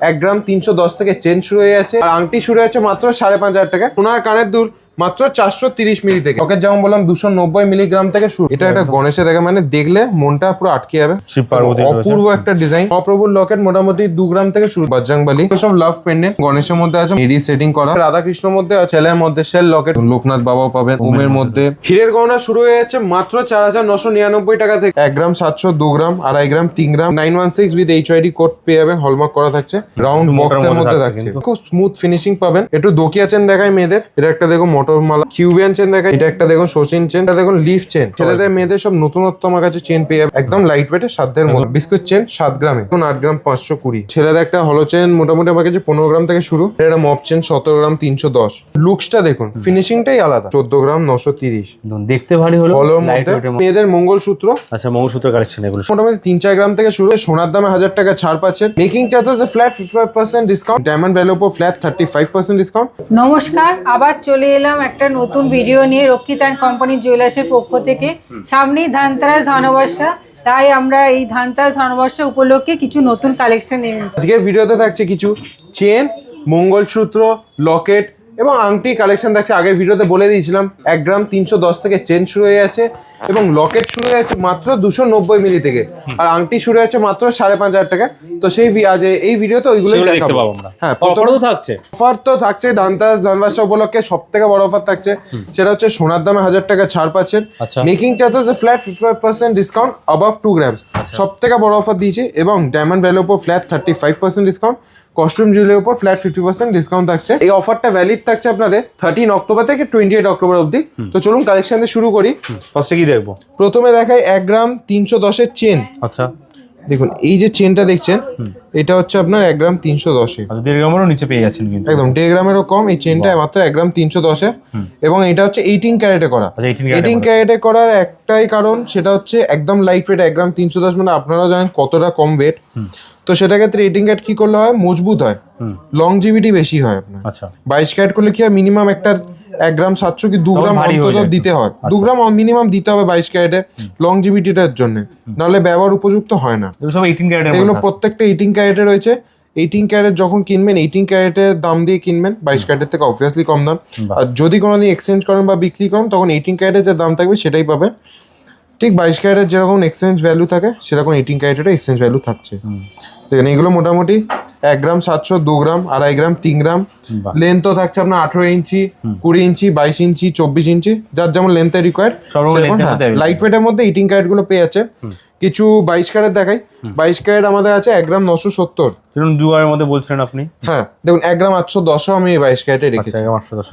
এক গ্রাম তিনশো দশ থেকে চেন শুরু হয়ে যাচ্ছে আর আংটি শুরু হয়েছে মাত্র সাড়ে পাঁচ হাজার টাকা ওনার কানের দুল মাত্র চারশো তিরিশ মিলি থেকে। ওকে যেমন বললাম দুশো নব্বই মিলিগ্রাম থেকে শুরু। এটা একটা গণেশে দেখে মানে দেখলে মনটা পুরো আটকে যাবে। অপূর্ব একটা ডিজাইন মহাপ্রভুর লকেট মোটামুটি দু গ্রাম থেকে শুরু। বজরংবলী সব লাভ পেন্ডেন্ট গণেশের মধ্যে আছে মেরি সেটিং করা। রাধা কৃষ্ণর মধ্যে ছেলের মধ্যে শেল লকেট লোকনাথ বাবাও পাবেন। ওমের মধ্যে। হীরের গহনা শুরু হয়ে যাচ্ছে মাত্র চার হাজার নশো নিরানব্বই টাকা থেকে। এক গ্রাম সাতশো দু গ্রাম আড়াই গ্রাম তিন gram. Nine one six with H ID code পেয়ে যাবেন। হলমার্ক করা থাকছে। রাউন্ড বক্সের মধ্যে থাকছে খুব স্মুথ ফিনিশিং পাবেন। একটু দোকিয়া চেন দেখায় মেয়েদের। এটা একটা দেখো মোটর মালা কিউবিয়ান চেন দেখায় এটা একটা দেখুন শচীন চেন এটা দেখুন লিফ চেন ছেলেদের মেয়েদের সব নতুনত্ব আমার কাছে চেন পেয়ে যাবে। একদম লাইট ওয়েটের সাধ্যের মধ্যে বিস্কুট চেন সাত গ্রামে। এখন আট গ্রাম পাঁচশো কুড়ি। ছেলেদের একটা হলো চেন মোটামুটি আমার কাছে পনেরো গ্রাম থেকে শুরু। এটা মপ চেন সতেরো গ্রাম তিনশো দশ। লুকসটা দেখুন ফিনিশিংটাই আলাদা। চোদ্দ গ্রাম নশো তিরিশ। দেখতে ভারী হলো হলোর মধ্যে মেয়েদের মঙ্গলসূত্র। আচ্ছা মঙ্গলসূত্র কালেকশন এগুলো। মোটামুটি তিন চার গ্রাম থেকে শুরু। হয়ে সোনার দামে হাজার টাকা ছাড় পাচ্ছেন। Making charges flat fifty five percent discount diamond value উপর flat thirty five percent discount নমস্কার আবার চলে এলাম একটা নতুন ভিডিও নিয়ে রক্ষিত অ্যান্ড কোম্পানির জুয়েলার্সের পক্ষ থেকে। সামনেই ধানতেরাস ধনবর্ষা তাই আমরা এই ধানতেরাস ধনবর্ষা উপলক্ষে কিছু নতুন কালেকশন নিয়ে আজকে ভিডিওতে থাকছে কিছু চেন মঙ্গলসূত্র লকেট এবং আংটি কালেকশন থাকছে আগের ভিডিওতে বলে দিয়েছিলাম। এক গ্রাম তিনশো দশ থেকে চেন শুরু হয়ে যাচ্ছে এবং লকেট শুরু হয়ে যাচ্ছে মাত্র দুশো নব্বই মিলি থেকে। আর আংটি শুরু হয়েছে মাত্র সাড়ে পাঁচ হাজার টাকা। তো সেই আজ এই ভিডিওতে ওইগুলো দেখতে পাবো আমরা। হ্যাঁ অফারও থাকছে। অফার তো থাকছে ধানতেরাস ধনবাসা উপলক্ষে সব থেকে বড় অফার থাকছে। সেটা হচ্ছে সোনার দামে হাজার টাকা ছাড় পাচ্ছেন। Making charges flat fifty five percent discount above two grams সব থেকে বড় অফার দিয়েছে এবং ডায়মন্ড ভ্যালুর উপর flat thirty five percent discount costume জুয়েলের উপর ফ্ল্যাট ফিফটি পার্সেন্ট ডিসকাউন্ট থাকছে। এই অফারটা ভ্যালিড থাকছে আপনাদের থার্টিন অক্টোবর থেকে টোয়েন্টি এইট অক্টোবর অব্দি তো চলুন কালেকশন দিয়ে শুরু করি। ফার্স্টে কি দেখব? প্রথমে দেখাই এক গ্রাম তিনশো দশের চেন আচ্ছা। দেখুন এই যে চেনটা দেখছেন এটা হচ্ছে আপনার এক গ্রাম তিনশো দশে। আচ্ছা দেড় গ্রামেরও নিচে পেয়ে যাচ্ছেন কিন্তু। একদম দেড় গ্রামেরও কম এই চেনটা মাত্র এক গ্রাম তিনশো দশে। এবং এটা হচ্ছে এইটিন ক্যারেটে করা। আচ্ছা, 18 ক্যারেটে এইটিন ক্যারেটে করার একটাই কারণ সেটা হচ্ছে একদম লাইট ওয়েট এক গ্রাম তিনশো দশ মানে আপনারা জানেন কতটা কম ওয়েট তো সেটা ক্ষেত্রে এইটিন ক্যারেট কি করলে হয়? মজবুত হয়। লং লংজিভিটি বেশি হয় আপনার। আচ্ছা। বাইশ ক্যারেট করলে কি হয়? মিনিমাম একটা এক গ্রাম সাতশো কি দু গ্রাম অন্তত দিতে হয়। দু গ্রাম মিনিমাম দিতে হবে বাইশ ক্যারেটে লং লংজিভিটিটার জন্য। নাহলে ব্যবহার উপযুক্ত হয় না। এগুলো প্রত্যেকটা এইটিন ক্যারেটে রয়েছে। এইটিন ক্যারেট যখন কিনবেন এইটিন ক্যারেটের দাম দিয়ে কিনবেন বাইশ ক্যারেটের থেকে অবভিয়াসলি কম দাম। আর যদি কোনোদিন এক্সচেঞ্জ করেন বা বিক্রি করেন তখন এইটিন ক্যারেটের যে দাম থাকবে সেটাই পাবেন। ঠিক বাইশ ক্যারেটের যেরকম এক্সচেঞ্জ ভ্যালু থাকে সেরকম এইটিন ক্যারেটেরও এক্সচেঞ্জ ভ্যালু থাকছে। দেখেন এগুলো মোটামুটি এক গ্রাম সাতশো দু গ্রাম আড়াই গ্রাম তিন গ্রাম। বাহ। লেন্থও থাকছে আপনার আঠেরো ইঞ্চি কুড়ি ইঞ্চি বাইশ ইঞ্চি চব্বিশ ইঞ্চি যার যেমন লেন্থে রিকোয়ার্ড। লাইট ওয়েটের মধ্যে এইটিন ক্যারেটগুলো পেয়ে যাচ্ছে। কিছু বাইশ ক্যারেট দেখাই। বাইশ ক্যারেট আমাদের আছে এক গ্রাম নশো সত্তর। যেরকম দু গ্রামের মধ্যে বলছিলেন আপনি। হ্যাঁ দেখুন এক গ্রাম আটশো দশও আমি বাইশ ক্যারেটে আচ্ছা রেখেছি।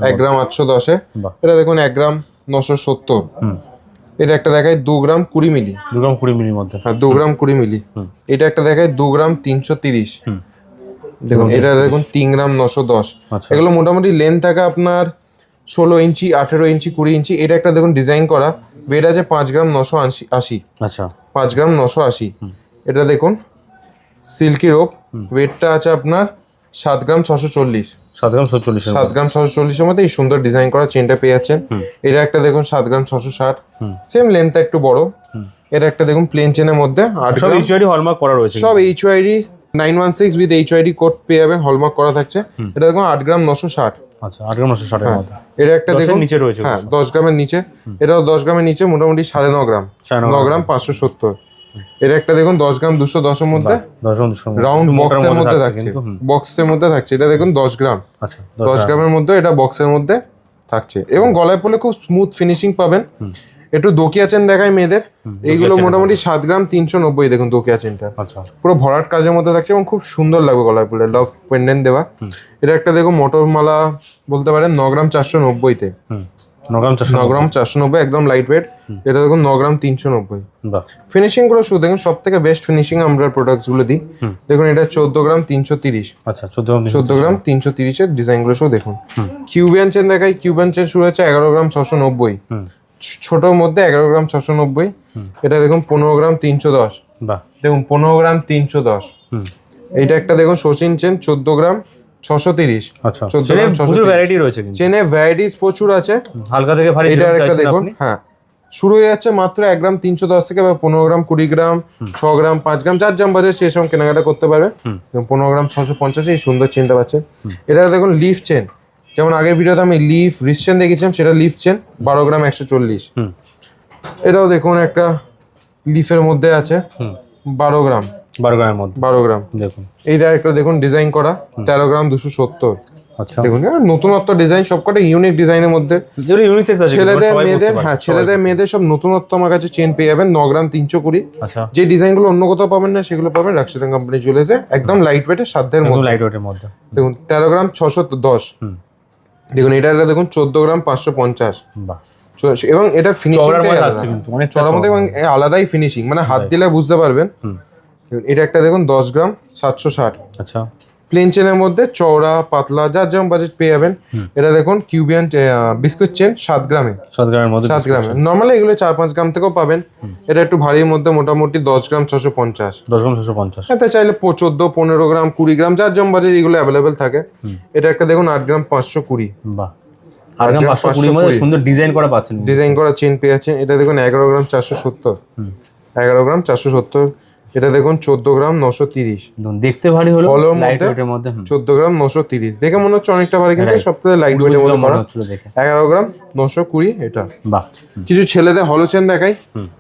এক গ্রাম আটশো দশে। এটা দেখুন এক গ্রাম নশো সত্তর। এটা একটা দেখায় দু গ্রাম কুড়ি মিলি। দু গ্রাম কুড়ি মিলির মধ্যে। হ্যাঁ দু গ্রাম কুড়ি মিলি। এটা একটা দেখায় দু গ্রাম তিনশো তিরিশ। দেখুন এটা দেখুন তিন গ্রাম নশো দশ। আচ্ছা। এগুলো মোটামুটি লেন্থ থাকে আপনার ষোলো ইঞ্চি আঠেরো ইঞ্চি কুড়ি ইঞ্চি। এটা একটা দেখুন ডিজাইন করা। ওয়েট আছে পাঁচ গ্রাম নশো আশি আশি। আচ্ছা। পাঁচ গ্রাম নশো আশি। এটা দেখুন সিল্কি রোপ ওয়েটটা আছে আপনার সাত গ্রাম ছশো চল্লিশ। সাত গ্রাম সচল্লিশের সাত গ্রাম ছশো চল্লিশের মধ্যে এই সুন্দর ডিজাইন করা চেনটা পেয়ে যাচ্ছেন এটা একটা দেখুন সাত গ্রাম ছশো ষাট। সেম লেন্থ একটু বড়। এটা একটা দেখুন প্লেন চেনের মধ্যে আট সব ইউচুয়ালি হলমার্ক করা রয়েছে সব H UID nine one six with H UID code পেয়ে যাবেন হলমার্ক করা থাকছে। এটা দেখুন আট গ্রাম নশো ষাট। আচ্ছা আট গ্রাম নশো ষাটের মধ্যে। এটা একটা দেখুন নিচে রয়েছে হ্যাঁ দশ গ্রামের নিচে। এটাও দশ গ্রামের নিচে মোটামুটি সাড়ে ন গ্রাম। ন গ্রাম পাঁচশো সত্তর। এটা একটা দেখুন দশ গ্রাম দুশো দশের মধ্যে। রাউন্ড বক্সের মধ্যে। থাকছে। বক্সের মধ্যে থাকছে। এটা দেখুন দশ গ্রাম। আচ্ছা দশ গ্রামের মধ্যে এটা বক্সের মধ্যে থাকছে। এবং গলায় পড়লে খুব স্মুথ ফিনিশিং পাবেন। একটু দোকিয়া চেন দেখায় মেয়েদের। এইগুলো মোটামুটি সাত গ্রাম তিনশো নব্বই দেখুন দোকিয়া চেনটা আচ্ছা। পুরো ভরাট কাজের মধ্যে থাকছে এবং খুব সুন্দর লাগবে গলায় পড়লে। লাভ পেন্ডেন্ট দেওয়া। এটা একটা দেখুন মোটর মালা বলতে পারেন ন গ্রাম চারশো নব্বইতে। গ্রাম চারশো নব্বই। একদম লাইট ওয়েট এটা দেখুন ন গ্রাম তিনশো নব্বই। ফিনিশিংগুলো শুধু দেখুন সব থেকে বেস্ট ফিনিশিং আমরা প্রোডাক্টসগুলো দিই। দেখুন এটা চোদ্দ গ্রাম তিনশো তিরিশ। আচ্ছা চোদ্দ গ্রাম তিনশো তিরিশের ডিজাইনগুলো সব দেখুন। কিউবিয়ান চেন দেখাই কিউবিয়ান চেন শুরু হচ্ছে এগারো গ্রাম ছশো নব্বই। ছোটোর মধ্যে এগারো গ্রাম ছশো নব্বই। এটা দেখুন পনেরো গ্রাম তিনশো দশ। দেখুন পনেরো গ্রাম তিনশো দশ। এটা একটা দেখুন শচীন চেন চোদ্দ গ্রাম ছশো তিরিশ আচ্ছা। প্রচুর ভ্যারাইটি রয়েছে কিন্তু। চেনে ভ্যারাইটিস প্রচুর আছে। হালকা থেকে ভারী এটা একটা দেখুন হ্যাঁ। শুরু হয়ে যাচ্ছে মাত্র এক গ্রাম তিনশো দশ থেকে বা পনেরো গ্রাম কুড়ি গ্রাম ছ গ্রাম পাঁচ গ্রাম বাজে সেই কেনাকাটা করতে পারবে। পনেরো গ্রাম ছশো পঞ্চাশে এই সুন্দর চেনটা পাচ্ছেন এটা দেখুন লিফ চেন যেমন আগের ভিডিওতে আমি লিফ রিস চেন দেখেছিলাম সেটা লিফ চেন বারো গ্রাম একশো চল্লিশ। এটাও দেখুন একটা লিফের মধ্যে আছে বারো গ্রাম বারো গ্রামের মধ্যে। বারো গ্রাম। দেখুন। এইটা একটা দেখুন ডিজাইন করা তেরো গ্রাম দুশো সত্তর। আচ্ছা। দেখুন হ্যাঁ, নতুনত্ব ডিজাইন সবকটা ইউনিক ডিজাইনের মধ্যে। ছেলেদের মেয়েদের হ্যাঁ ছেলেদের মেয়েদের সব নতুনত্ব আমার কাছে চেন পেয়ে যাবেন ন গ্রাম তিনশো কুড়ি। আচ্ছা। যে ডিজাইনগুলো অন্য কোথাও পাবেন না সেগুলো পাবেন রাক্সিদান কোম্পানি চলেছে একদম লাইট ওয়েটের সাধ্যের মধ্যে। লাইট ওয়েটের মধ্যে। দেখুন তেরো গ্রাম ছশো দশ। দেখুন এটা দেখুন চোদ্দ গ্রাম পাঁচশো পঞ্চাশ। এবং এটা ফিনিশিং এবং আলাদাই ফিনিশিং মানে হাত দিলে বুঝতে পারবেন। এটা একটা দেখুন দশ গ্রাম সাতশো ষাট। আচ্ছা। প্লেন চেনের মধ্যে চওড়া পাতলা যার যেমন বাজেট পেয়ে যাবেন। এটা দেখুন কিউবিয়ান বিস্কুট চেন সাত গ্রামে। সাত গ্রামের মধ্যে সাত গ্রামে। নর্মালি এগুলো চার পাঁচ গ্রাম থেকেও পাবেন। এটা একটু ভারীর মধ্যে মোটামুটি দশ গ্রাম ছশো পঞ্চাশ। দশ গ্রাম ছশো পঞ্চাশ। এতে চাইলে চোদ্দ পনেরো গ্রাম কুড়ি গ্রাম যার যেমন বাজেট এগুলো অ্যাভেলেবেল থাকে। এটা একটা দেখুন আট গ্রাম পাঁচশো কুড়ি। বাহ। আর গ্রাম গ্রাম পাঁচশো কুড়ির মধ্যে সুন্দর ডিজাইন করা পাচ্ছেন। ডিজাইন করা চেন এটা দেখুন এগারো গ্রাম চারশো সত্তর। এগারো গ্রাম চারশো সত্তর। এটা দেখুন চোদ্দ গ্রাম নশো তিরিশ। দেখতে ভারী হলো মধ্যে-। চোদ্দ গ্রাম নশো তিরিশ। দেখে মনে হচ্ছে অনেকটা ভারী কিন্তু Right. সপ্তাহে লাইট ওয়েটের মধ্যে মনে করা। এগারো গ্রাম নশো কুড়ি এটা। কিছু ছেলেদের হলো চেন দেখাই।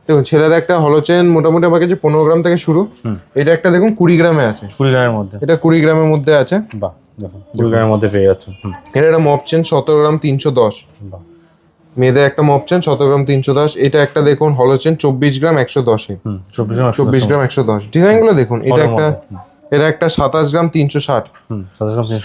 দেখুন ছেলেদের একটা হলো চেন মোটামুটি আমার কাছে পনেরো গ্রাম থেকে শুরু। এটা একটা দেখুন কুড়ি গ্রামে আছে। কুড়ি গ্রামের মধ্যে। এটা কুড়ি গ্রামের মধ্যে আছে। কুড়ি গ্রামের মধ্যে পেয়ে যাচ্ছেন হুম, এটা একটা মপ চেন সতেরো গ্রাম তিনশো দশ। মেয়েদের একটা মপ চেন সতেরো গ্রাম তিনশো দশ। এটা একটা দেখুন হলো চেন চব্বিশ গ্রাম একশো দশে চব্বিশ গ্রাম একশো দশ। ডিজাইনগুলো দেখুন এটা একটা এটা একটা সাতাশ গ্রাম তিনশো ষাট।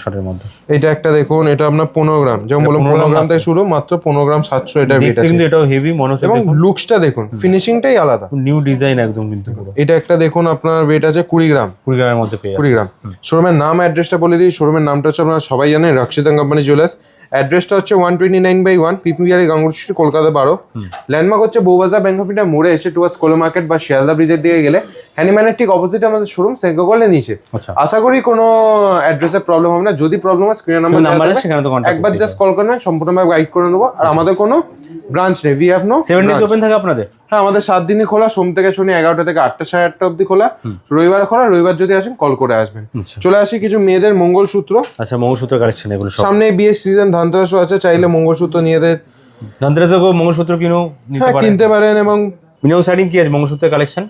ষাটের মধ্যে। এটা একটা দেখুন এটা আপনার পনেরো গ্রাম। যেমন বললাম পনেরো গ্রাম থেকে শুরু মাত্র পনেরো গ্রাম সাতশো আছে। কিন্তু এটাও হেভি মনে হচ্ছে এবং লুকসটা দেখুন ফিনিশিংটাই আলাদা। নিউ ডিজাইন একদম কিন্তু এটা একটা দেখুন আপনার রেট আছে কুড়ি গ্রাম। কুড়ি গ্রামের মধ্যে কুড়ি গ্রাম। শোরুমের নাম অ্যাড্রেসটা বলে দিই শোরুমের নামটা হচ্ছে আপনারা সবাই জানেন রক্ষিতান কোম্পানি জুয়েলার্স অ্যাড্রেসটা হচ্ছে one twenty nine by one PPR Ganguly street Kolkata বারো। ল্যান্ডমার্ক হচ্ছে বৌবাজার ব্যাংক অফ ইন্ডিয়া মোড়ে এসে টুয়ার্স কোলো মার্কেট বা শিয়ালদা ব্রিজের দিকে গেলে। হ্যানিম্যানের ঠিক অপোজিটে আমাদের শোরুম সেগোগলে নিচে। আচ্ছা। আশা করি কোনো অ্যাড্রেসের প্রবলেম হবে না। যদি প্রবলেম হয় স্ক্রিনের নাম্বার একবার জাস্ট কল করে নেন সম্পূর্ণভাবে গাইড করে নেব। আর আমাদের কোনো ব্রাঞ্চ নেই। We have no seven days open থাকে আপনাদের? হ্যাঁ আমাদের সাত দিনই খোলা সোম থেকে শনি এগারোটা থেকে আটটা সাড়ে আটটা অব্দি খোলা। রবিবার খোলা রবিবার যদি আসেন কল করে আসবেন। আচ্ছা। চলে আসি কিছু মেয়েদের মঙ্গলসূত্র। আচ্ছা মঙ্গলসূত্র কালেকশন এগুলো সামনে বিয়ের সিজন ধানতেরাসও আছে চাইলে মঙ্গলসূত্র নিয়েদের ধনতেরাসে মঙ্গলসূত্র কিনো নিতে হ্যাঁ কিনতে পারেন এবং মিনিমাম স্টার্টিং কি আছে মঙ্গলসূত্রের কালেকশন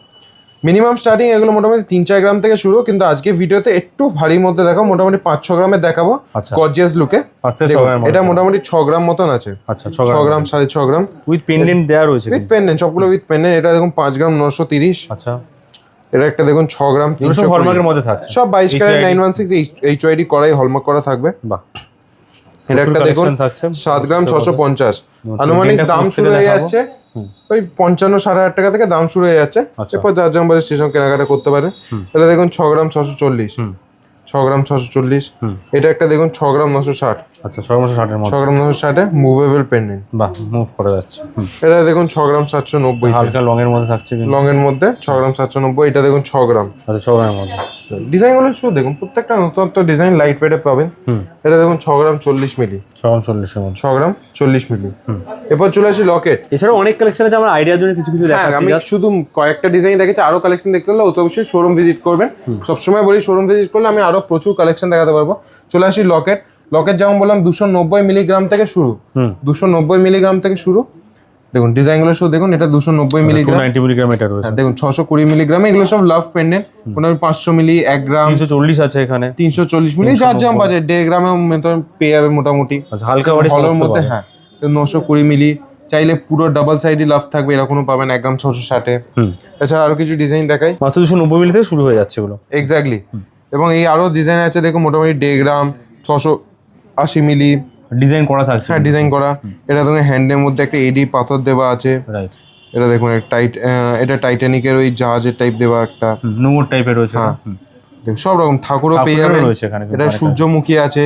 মিনিমাম স্টার্টিং এগুলো মোটামুটি তিন চার গ্রাম থেকে শুরু কিন্তু আজকে ভিডিওতে একটু ভারীর মধ্যে দেখাবো মোটামুটি পাঁচ ছ গ্রামের দেখাবো আচ্ছা। গর্জিয়াস লুকে পাঁচ থেকে ছ গ্রামের এটা মোটামুটি ছ গ্রাম মতন আছে। আচ্ছা ছ গ্রাম গ্রাম সাড়ে ছ গ্রাম। উইথ পেন্ডেন্ট দেওয়া রয়েছে উইথ পেন্ডেন্ট সবগুলো উইথ পেন্ডেন্ট এটা দেখুন পাঁচ গ্রাম নশো তিরিশ। আচ্ছা। এটা একটা দেখুন ছ গ্রাম তিনশো হলমার্কের মধ্যে থাকছে। সব বাইশ carat nine one six H UID করাই হলমার্ক করা থাকবে। বাহ। এটা একটা দেখুন সাত গ্রাম ছশো পঞ্চাশ। আনুমানিক দাম শুরু হয়ে যাচ্ছে। ওই পঞ্চান্ন সাড়ে হাজার টাকা থেকে দাম শুরু হয়ে যাচ্ছে। আচ্ছা। এরপর যার যেমন বাজে সেসব কেনাকাটা করতে পারে। এটা দেখুন ছ গ্রাম ছশো চল্লিশ। ছ গ্রাম ছশো চল্লিশ। এটা একটা দেখুন ছ গ্রাম নশো ষাট। আচ্ছা ছ গ্রাম ষাটের ছ মধ্যে গ্রাম নশো ষাটে মুভেবল পেন্ডেন্ট বাহ মুভ করা যাচ্ছে। এটা দেখুন ছ গ্রাম সাতশো নব্বই। হালকা লং এর মধ্যে থাকছে কিন্তু। লং এর মধ্যে ছ গ্রাম সাতশো নব্বই এটা দেখুন ছ গ্রাম। আচ্ছা ছ গ্রামের মধ্যে। ডিজাইনগুলো শুধু দেখুন প্রত্যেকটা নতুনত্ব ডিজাইন লাইট ওয়েটে পাবেন। এটা দেখুন ছ গ্রাম চল্লিশ মিলি। ছ গ্রাম চল্লিশের মধ্যে। ছ গ্রাম চল্লিশ মিলি। এরপর চলে আসি লকেট এছাড়াও অনেক কালেকশন আছে আমার আইডিয়ার জন্য কিছু কিছু হ্যাঁ দেখাচ্ছি। আমি শুধু কয়েকটা ডিজাইন দেখেছি আরও কালেকশন দেখতে হলে অবশ্যই শোরুম ভিজিট করবেন। সবসময় বলি শোরুম ভিজিট করলে আমি আরও প্রচুর কালেকশন দেখাতে পারব। চলে আসি লকেট লকেট যেমন বললাম দুশো নব্বই মিলিগ্রাম থেকে শুরু। দুশো নব্বই মিলিগ্রাম থেকে শুরু। দেখুন ডিজাইনগুলো শুধু দেখুন এটা দুশো নব্বই মিলিগ্রাম নাইনটি মিলিগ্রাম এটা রয়েছে। হ্যাঁ, দেখুন ছশো কুড়ি মিলিগ্রাম এগুলো সব লাভ পেন্ডেন্ট মোটামুটি পাঁচশো মিলি এক গ্রাম তিনশো চল্লিশ আছে এখানে। তিনশো চল্লিশ মিলি যার যেমন বাজেট দেড় গ্রামের মতন পেয়ে যাবে মোটামুটি। আচ্ছা হালকা সমস্ত মধ্যে হ্যাঁ নশো কুড়ি মিলি চাইলে পুরো ডাবল সাইডই লাভ থাকবে এরকমও পাবেন এক গ্রাম ছশো ষাটে। এছাড়া আরও কিছু ডিজাইন দেখাই। মাত্র দুশো নব্বই মিলি থেকে শুরু হয়ে যাচ্ছে এগুলো। এক্স্যাক্টলি এবং এই আরও ডিজাইন আছে দেখুন মোটামুটি দেড় গ্রাম ছশো আশি মিলি। ডিজাইন করা থাকছে। হ্যাঁ ডিজাইন করা। এটা দেখুন হ্যান্ডের মধ্যে একটা এডি পাথর দেওয়া আছে। এটা দেখুন টাইট এটা টাইটানিকের ওই জাহাজের টাইপ দেওয়া একটা। নোংর টাইপের রয়েছে হ্যাঁ। দেখুন সব রকম ঠাকুরও পেয়ে যাবেন। কিন্তু এটা সূর্যমুখী আছে।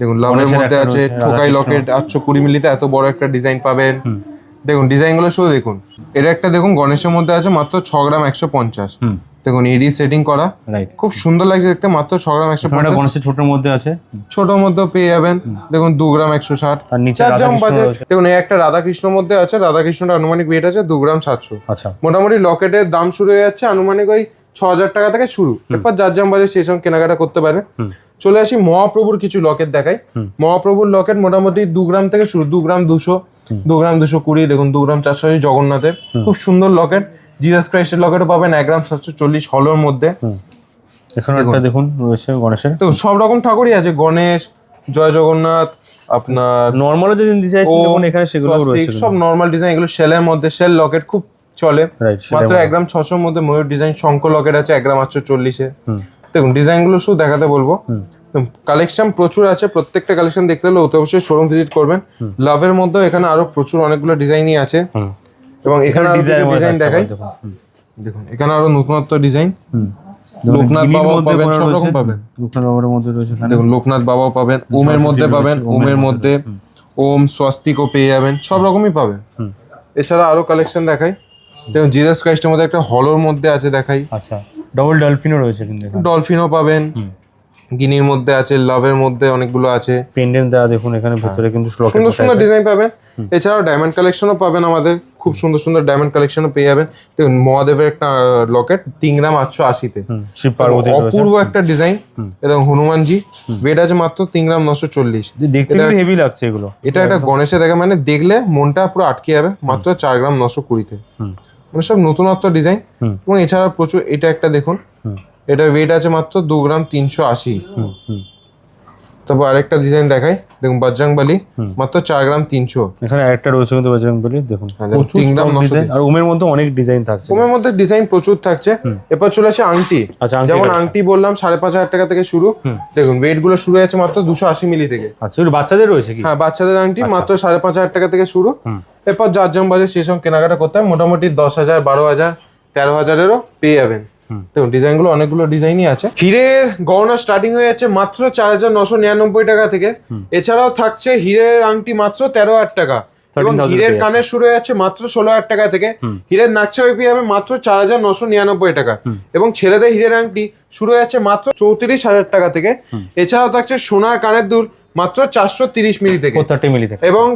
দেখুন লাভের মধ্যে আছে ঠোকাই লকেট আটশো কুড়ি মিলিতে এত বড় একটা ডিজাইন পাবেন। দেখুন ডিজাইনগুলো শুধু দেখুন। এটা একটা দেখুন গণেশের মধ্যে আছে মাত্র ছ গ্রাম একশো পঞ্চাশ। দেখুন এডি সেটিং করা। রাইট খুব সুন্দর লাগছে দেখতে মাত্র ছ গ্রাম একশো পঞ্চাশ। ছোটোর মধ্যে আছে। ছোটোর মধ্যে পেয়ে যাবেন। দেখুন দু গ্রাম একশো ষাট। চার বাজেট রয়েছে। দেখুন এই একটা রাধাকৃষ্ণর মধ্যে আছে। রাধাকৃষ্ণটা আনুমানিক ওয়েট আছে দু গ্রাম সাতশো। আচ্ছা। মোটামুটি লকেটের দাম শুরু হয়ে যাচ্ছে আনুমানিক ওই ছ হাজার টাকা থেকে শুরু। এরপর যার জাম বাজে সেই সঙ্গে কেনাকাটা করতে পারে চলে আসি মহাপ্রভুর কিছু লকেট দেখাই। মহাপ্রভুর লকেট মোটামুটি দু গ্রাম থেকে শুরু দু গ্রাম দুশো দু গ্রাম দুশো কুড়ি দেখুন দু গ্রাম চারশো আশি জগন্নাথের। খুব সুন্দর লকেট। জিজাস ক্রাইস্টের লকেটও পাবেন এক গ্রাম সাতশো চল্লিশ হলোর মধ্যে। এখানে একটা দেখুন। রয়েছে গণেশের। দেখুন সব রকম ঠাকুরই আছে গণেশ জয় জগন্নাথ আপনার নর্মালও যে ডিজাইন দেখুন এখানে সেগুলো রয়েছে সব নর্মাল ডিজাইন এগুলো শেলের মধ্যে শেল লকেট খুব চলে। মাত্র এক গ্রাম ছশোর মধ্যে ময়ূর ডিজাইন শঙ্খ লকেট আছে এক গ্রাম আটশো চল্লিশে। দেখুন ডিজাইনগুলো শুধু দেখাতে বলব। কালেকশন প্রচুর আছে প্রত্যেকটা কালেকশন দেখতে হলে অতি অবশ্যই শোরুম ভিজিট করবেন। লাভের মধ্যে এখানে আরও প্রচুর অনেকগুলো ডিজাইনই আছে। এবং এখানে ডিজাইন ডিজাইন দেখাই। দেখুন এখানে আরও নতুনত্ব ডিজাইন লোকনাথ বাবাও পাবেন সব রকম পাবেন। লোকনাথ বাবার মধ্যে রয়েছে দেখুন লোকনাথ বাবাও পাবেন ওমের মধ্যে পাবেন ওমের মধ্যে ওম স্বস্তিকও পেয়ে যাবেন সব রকমই পাবেন। এছাড়া আরও কালেকশন দেখাই। দেখুন জিজাস ক্রাইস্টের মধ্যে একটা হলোর মধ্যে আছে দেখাই। আচ্ছা ডবল ডলফিনও রয়েছে কিন্তু ডলফিনও পাবেন। গিনির মধ্যে আছে লাভের মধ্যে অনেকগুলো আছে। পেন্ডেন্ট দেওয়া দেখুন এখানে ভেতরে কিন্তু সুন্দর সুন্দর ডিজাইন পাবেন। এছাড়াও ডায়মন্ড কালেকশনও পাবেন আমাদের। খুব সুন্দর সুন্দর ডায়মন্ড কালেকশনও পেয়ে যাবেন। দেখুন মহাদেবের একটা লকেট তিন গ্রাম আটশো আশিতে। অপূর্ব একটা ডিজাইন এবং হনুমানজি ওয়েট আছে মাত্র তিন গ্রাম নশো চল্লিশ। দেখতে হেভি লাগছে এগুলো। এটা একটা গণেশে দেখা মানে দেখলে মনটা পুরো আটকে যাবে মাত্র চার গ্রাম নশো কুড়িতে। মানে সব নতুনত্ব ডিজাইন। এবং এছাড়া প্রচুর এটা একটা দেখুন। এটা ওয়েট আছে মাত্র দু গ্রাম তিনশো আশি। তারপর আরেকটা ডিজাইন দেখাই। দেখুন বজরং বালি মাত্র চার গ্রাম তিনশো। এখানে আরেকটা রয়েছে কিন্তু বজরং বলি দেখুন। হ্যাঁ, তিন গ্রাম আর ওমের মধ্যে অনেক ডিজাইন থাকছে। কমের মধ্যে ডিজাইন প্রচুর থাকছে। এরপর চলে আসে আংটি। আচ্ছা যেমন আংটি বললাম সাড়ে পাঁচ হাজার টাকা থেকে শুরু। দেখুন ওয়েটগুলো শুরু হয়েছে মাত্র দুশো আশি মিলি থেকে। আচ্ছা বাচ্চাদের রয়েছে কি? হ্যাঁ বাচ্চাদের আংটি মাত্র সাড়ে পাঁচ হাজার টাকা থেকে শুরু। এরপর যার যেমন বাজে সেই সঙ্গে কেনাকাটা করতে হয়। মোটামুটি দশ হাজার বারো হাজার তেরো হাজারেরও পেয়ে যাবেন। দেখুন ডিজাইনগুলো অনেকগুলো ডিজাইনই আছে। হিরের গহনা স্টার্টিং হয়ে যাচ্ছে মাত্র চার হাজার নশো নিরানব্বই টাকা থেকে। এছাড়াও থাকছে হিরের আংটি মাত্র তেরো হাজার টাকা। এবং 13,000 হিরের কানের শুরু হয়ে যাচ্ছে মাত্র ষোলো হাজার টাকা থেকে। হিরের নাকছাবি পেয়ে যাবে মাত্র চার হাজার নশো নিরানব্বই টাকা। এবং ছেলেদের হিরের আংটি শুরু হয়ে যাচ্ছে মাত্র চৌত্রিশ হাজার টাকা থেকে। এছাড়াও থাকছে সোনার কানের দুল। মাত্র চারশো তিরিশ মিলি থেকে। প্রত্যেকটা মিলি থাকে। এবং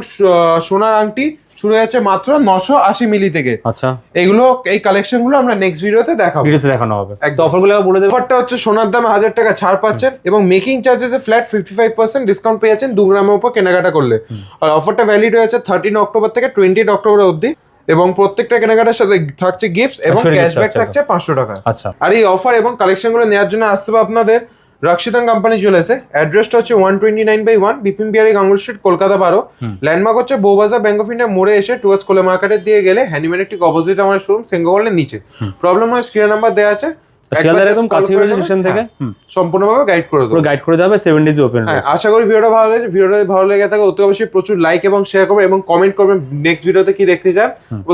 সোনার আংটি শুরু হয়েছে মাত্র নশো আশি মিলি থেকে। আচ্ছা। এগুলো এই কালেকশনগুলো আমরা নেক্সট ভিডিওতে দেখাবো। ভিডিওতে দেখানো হবে। একদম। তো অফারগুলো বলে দেবো। অফারটা হচ্ছে সোনার দামে হাজার টাকা ছাড় পাচ্ছেন এবং making চার্জেসে flat fifty five percent discount পেয়ে যাচ্ছেন দু গ্রামের উপর কেনাকাটা করলে। আর অফারটা ভ্যালিড হয়েছে থার্টিন অক্টোবর থেকে টোয়েন্টি অক্টোবর অবধি এবং প্রত্যেকটা কেনাকাটার সাথে থাকছে গিফট এবং ক্যাশব্যাক থাকছে থাকছে পাঁচশো টাকা। আচ্ছা। আর এই অফার এবং কালেকশনগুলো নেওয়ার জন্য আসতে হবে আপনাদের রাক্ষিতাং কোম্পানি চলে এসে অ্যাড্রেসটা হচ্ছে one twenty nine by one Bipin Bihari Ganguly street Kolkata বারো। ল্যান্ডমার্ক হচ্ছে বৌবাজার ব্যাংক অফ ইন্ডিয়া মোড়ে এসে টুয়ার্স কোলে মার্কেটের দিয়ে গেলে হ্যান্ডিম্যানের ঠিক অপোজিট আমার শোরুম সেঙ্গোলের নিচে। প্রবলেম হয় স্ক্রিন নাম্বার দেওয়া আছে। একদম কাছে রয়েছে স্টেশন থেকে? সম্পূর্ণভাবে গাইড করে দেবো। গাইড করে দেবে সেভেন ডেজ ওপেন হ্যাঁ আশা করি ভিডিওটা ভালো লেগেছে। ভিডিওটা ভালো লেগে থাকে অতি অবশ্যই প্রচুর লাইক এবং শেয়ার করবেন এবং কমেন্ট করবেন। নেক্সট ভিডিওতে কি দেখতে চান?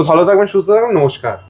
ভালো থাকবেন সুস্থ থাকবেন নমস্কার।